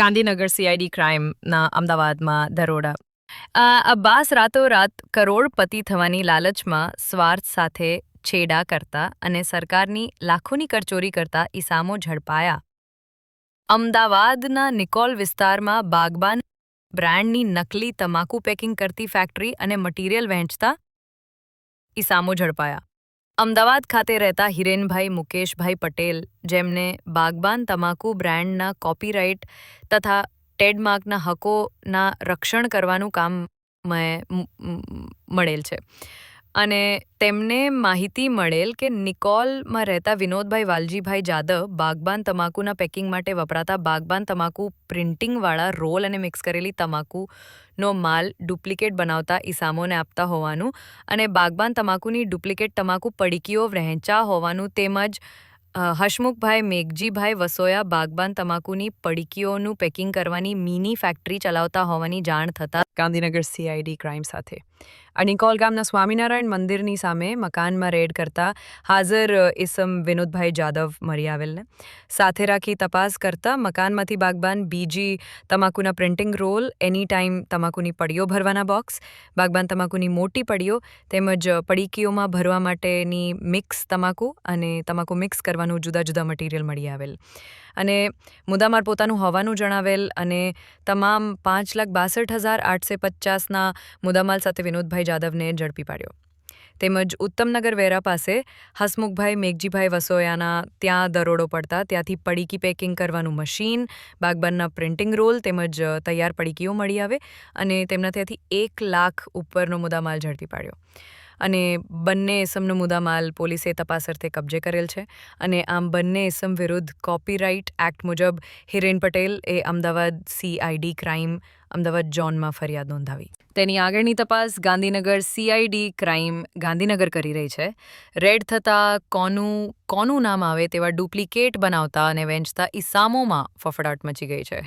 Gandhinagar CID ક્રાઇમના અમદાવાદમાં દરોડા. અબ્બાસ રાતોરાત કરોડપતિ થવાની લાલચમાં સ્વાર્થ સાથે છેડા કરતા અને સરકારની લાખોની કરચોરી કરતા ઈસામો ઝડપાયા. અમદાવાદના નિકોલ વિસ્તારમાં બાગબાન બ્રાન્ડની નકલી તમાકુ પેકિંગ કરતી ફેક્ટરી અને મટીરિયલ વહેંચતા ઈસામો ઝડપાયા. અમદાવાદ ખાતે રહેતા હિરેનભાઈ મુકેશભાઈ પટેલ, જેમને બાગબાન તમાકુ બ્રાન્ડના કોપીરાઇટ તથા ટ્રેડમાર્કના હકોના રક્ષણ કરવાનું કામ મળેલ છે. અને તેમને માહિતી મળેલ કે નિકોલમાં રહેતા વિનોદભાઈ વાલજીભાઈ જાદવ બાગબાન તમાકુના પેકિંગ માટે વપરાતા બાગબાન તમાકુ પ્રિન્ટિંગવાળા રોલ અને મિક્સ કરેલી તમાકુનો માલ ડુપ્લિકેટ બનાવતા ઈસામોને આપતા હોવાનું અને બાગબાન તમાકુની ડુપ્લિકેટ તમાકુ પડીકીઓ વહેંચા હોવાનું તેમજ હશમુખભાઈ મેઘજીભાઈ વસોયા બાગબાન તમાકુની પડીકીઓનું પેકિંગ કરવાની મિની ફેક્ટરી ચલાવતા હોવાની જાણ થતાં ગાંધીનગર સીઆઈડી ક્રાઇમ સાથે. આ નિકોલ ગામના સ્વામિનારાયણ મંદિરની સામે મકાનમાં રેડ કરતા હાજર ઇસમ વિનોદભાઈ જાદવ મળી આવેલને. સાથે રાખી તપાસ કરતા મકાનમાંથી બાગબાન બીજી તમાકુના પ્રિન્ટિંગ રોલ, એની ટાઈમ તમાકુની પડીઓ ભરવાના બોક્સ, બાગબાન તમાકુની મોટી પડીઓ તેમજ પડીકીઓમાં ભરવા માટેની મિક્સ તમાકુ અને તમાકુ મિક્સ કરવાનું જુદા જુદા મટીરિયલ મળી આવેલ. અને મુદામાર પોતાનું હોવાનું જણાવેલ અને તમામ પાંચ લાખ બાસઠ હજાર આઠસો પચાસના મુદ્દામાલ સાથે વિનોદભાઈ જાદવને ઝડપી પાડ્યો. તેમજ ઉત્તમનગર વેરા પાસે હસમુખભાઈ મેઘજીભાઈ વસોયાના ત્યાં દરોડો પડતા ત્યાંથી પડીકી પેકિંગ કરવાનું મશીન, બાગબાનના પ્રિન્ટિંગ રોલ તેમજ તૈયાર પડીકીઓ મળી આવે અને તેમના ત્યાંથી એક લાખ ઉપરનો મુદ્દામાલ ઝડપી પાડ્યો. અને બંને ઇસમનો મુદ્દામાલ પોલીસે તપાસ અર્થે કબજે કરેલ છે અને આમ બંને એસમ વિરુદ્ધ કોપીરાઇટ એક્ટ મુજબ હિરેન પટેલ એ અમદાવાદ સીઆઈડી ક્રાઇમ અમદાવાદ જોનમાં ફરિયાદ નોંધાવી. તેની આગળની તપાસ ગાંધીનગર સીઆઈડી ક્રાઇમ ગાંધીનગર કરી રહી છે. રેડ થતાં કોનું કોનું નામ આવે તેવા ડુપ્લિકેટ બનાવતા અને વેચતા ઈસામોમાં ફફડાટ મચી ગઈ છે.